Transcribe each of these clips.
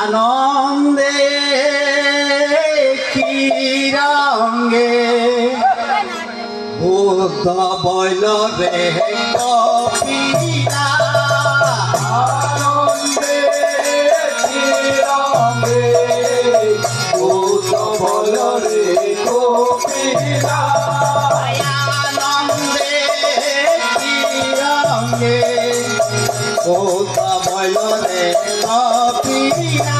আনন্দে কি রঙ্গে বুদ্ধ বৈল রে ও ময়লে মানে পাপিয়া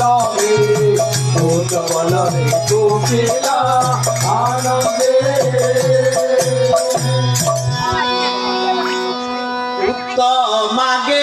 রঙে কোকিলা কোকিলা আনন্দে। আচ্ছা, আচ্ছা, আচ্ছা। তোমাকে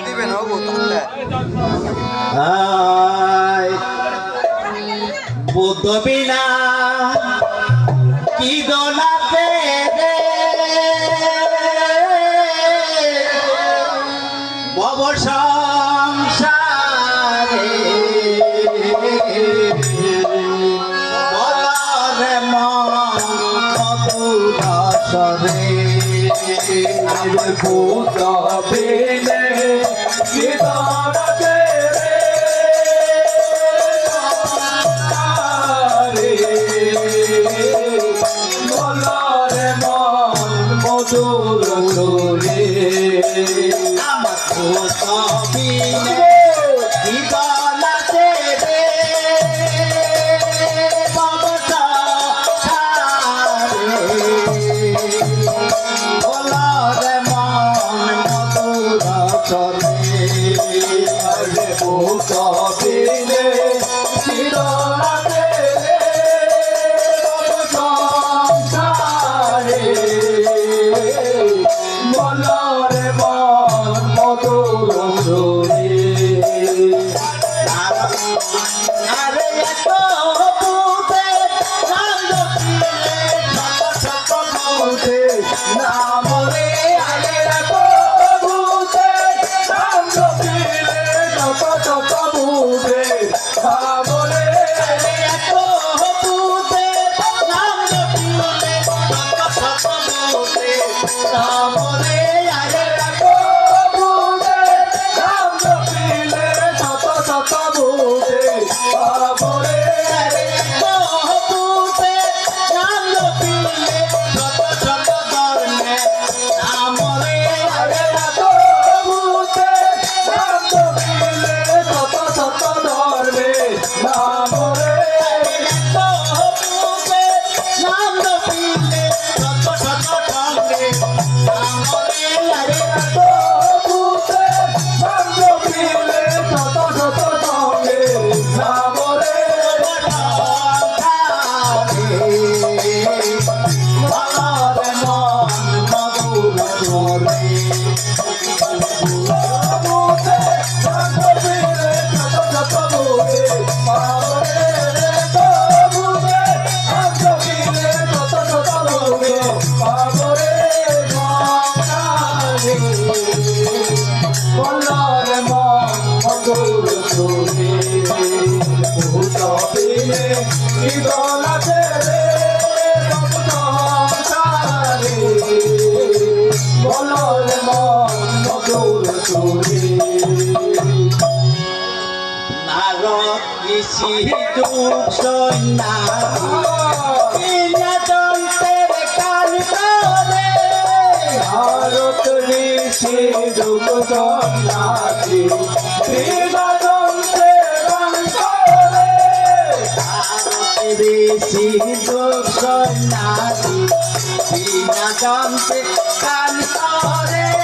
দিবেন বুদ্ধ কি দোলাতে অবসর Oh, God. গৌর তোরে নারদ ঋষি দুঃখ সন্ন্যাসী দন্তের কাল করে ভারত ঋষি দুঃখ সন্ন্যাসী দন্তের কাল করে ভারত ঋষি দুঃখ সন্ন্যাসী দন্তের কাল করে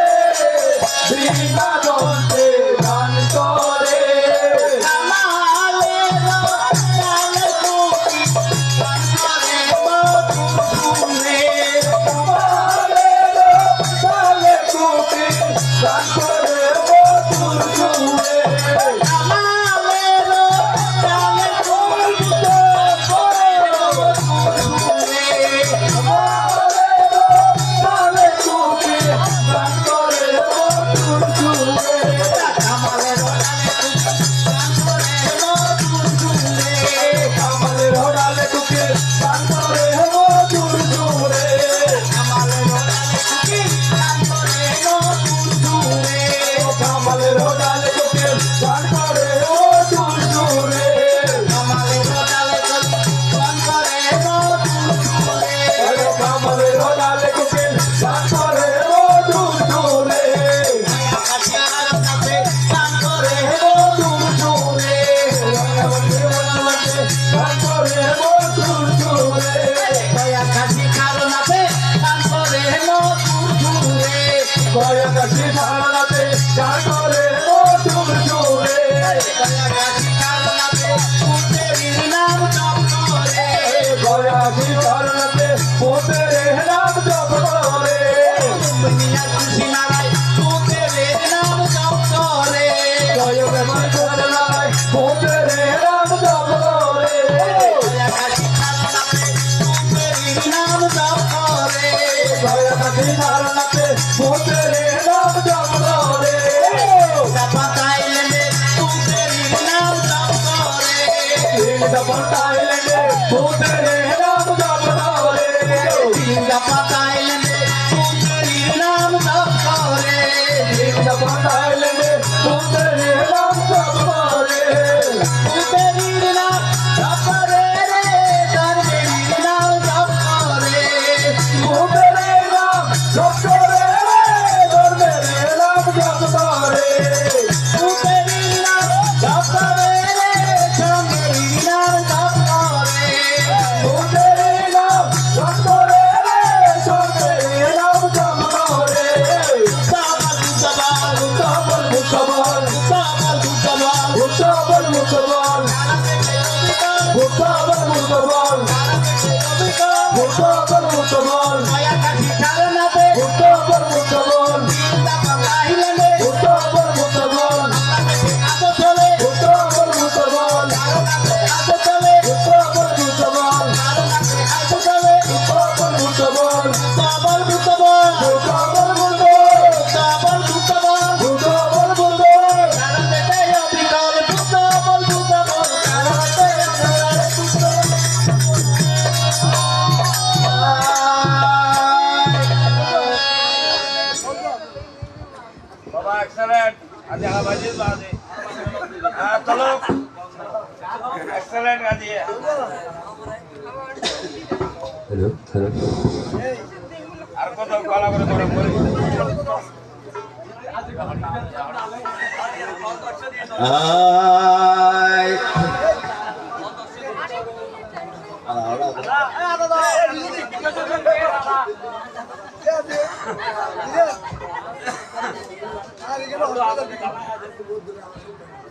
রাধি চরণতে পোতে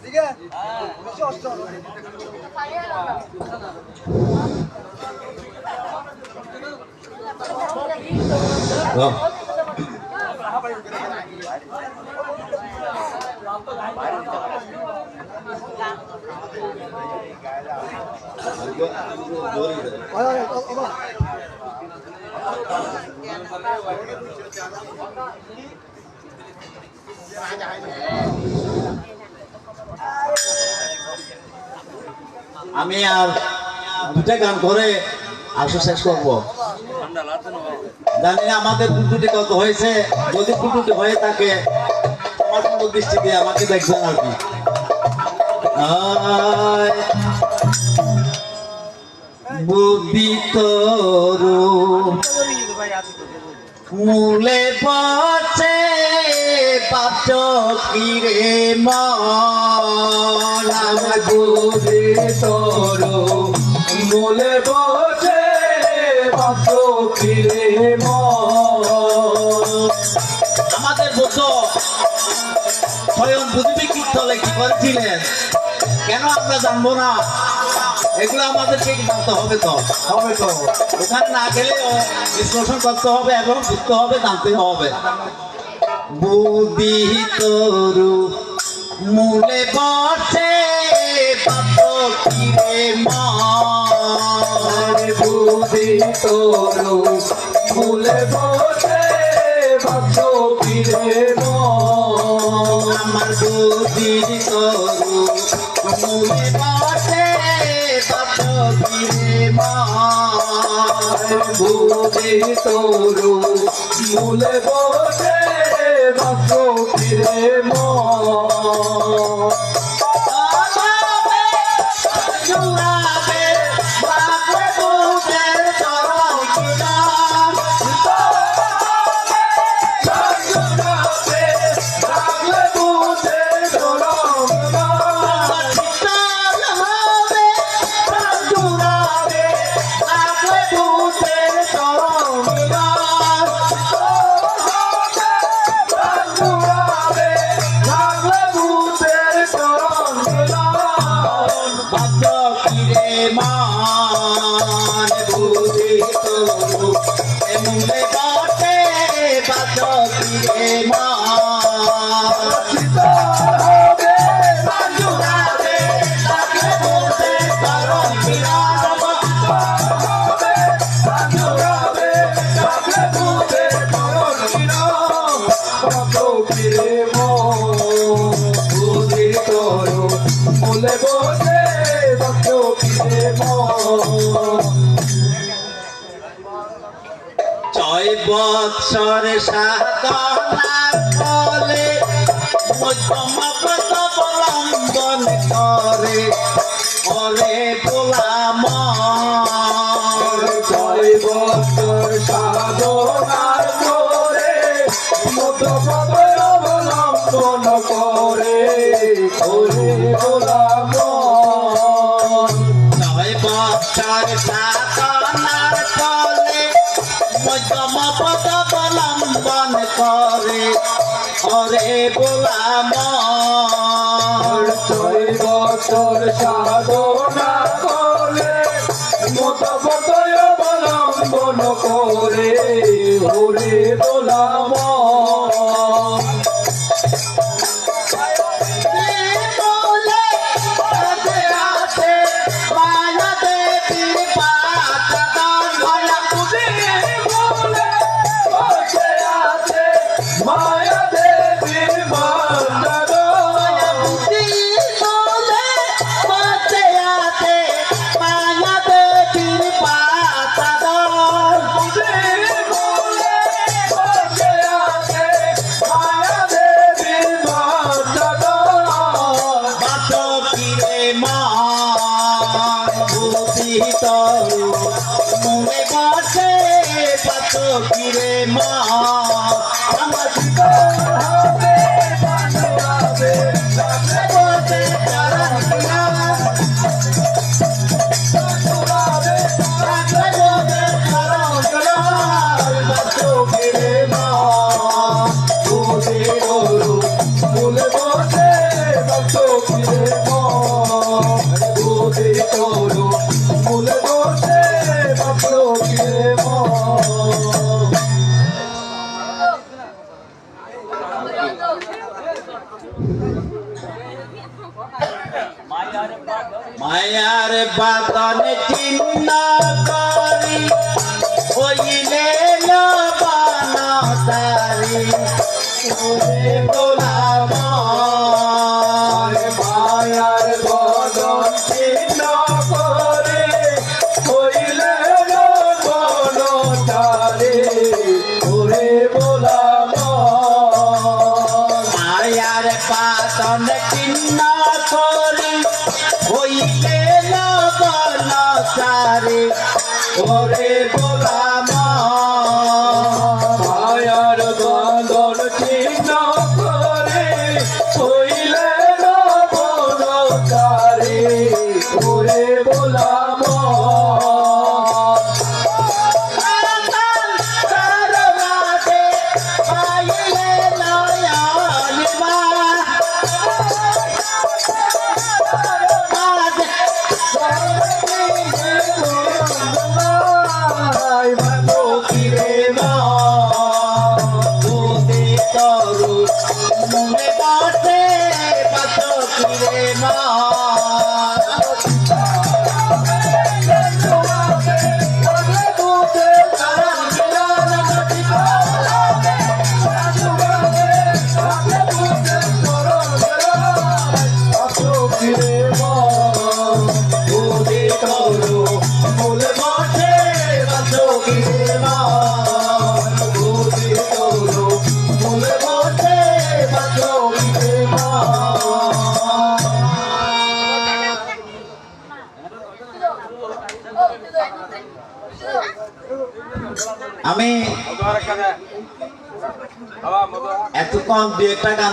ঠিক আছে আমি আর দুটা গান করে আসো শেষ করব। জানি না আমাদের পুটুটি কত হয়েছে, যদি পুটুটি হয়ে থাকে আমার দৃষ্টিতে আমাকে দেখবেন আর কি। মুলে তরু, মূলে পথে পাপ কিরে মাম বুবি তরু, মূলে পথে পাপ কিরে আমাদের মতো স্বয়ং বুঝবে কি তলে কি করেছিলেন? কেন আমরা জানব না? এগুলো আমাদেরকে জানতে হবে তো। হবে তো। ওখানে না গেলেও বিশ্লেষণ করতে হবে এবং বুঝতে হবে জানতে হবে। বুদ্ধি তরু মূলে বসে পাপ কিরে মা আমার তোর মূলে বসে বুদ্ধি তরু মূলে বসে পাপ কিরে মা। বুঝি তোর মূলে বসে ভাবছ ফিরে মন ছয় বৎসর সাধনার বলে মধ্যমপদ মধ্যমপদ অবলম্বন করে। হরে গোলাম। ছয় বছর সাধনা মধ্যপদ অবলম্বন করে। হরে মান বসে বাত কিরে মা আমার মায়ার বাদন চিন্তা করি হইলে লবানা তারি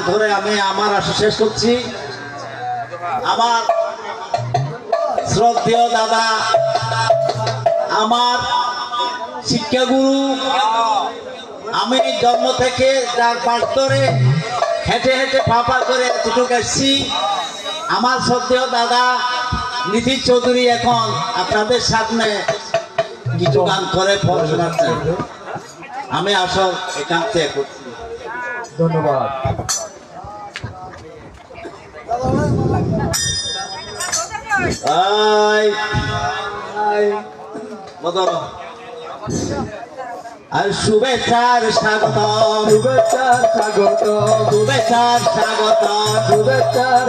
ধরে আমি আমার আশা শেষ করছি। আমার শ্রদ্ধেয় দাদা, আমার শিক্ষাগুরু, আমি জন্ম থেকে যার পাশ হেঁটে হেঁটে ফাঁপা করে এতটুকু এসছি আমার শ্রদ্ধেয় দাদা নীতিশ চৌধুরী এখন আপনাদের সামনে কিছু গান করে ফল আমি আসল একান্তে করছি। ধন্যবাদ। আর শুভেচ্ছার স্বাগত শুভেচ্ছার স্বাগত শুভেচ্ছার স্বাগত শুভেচ্ছার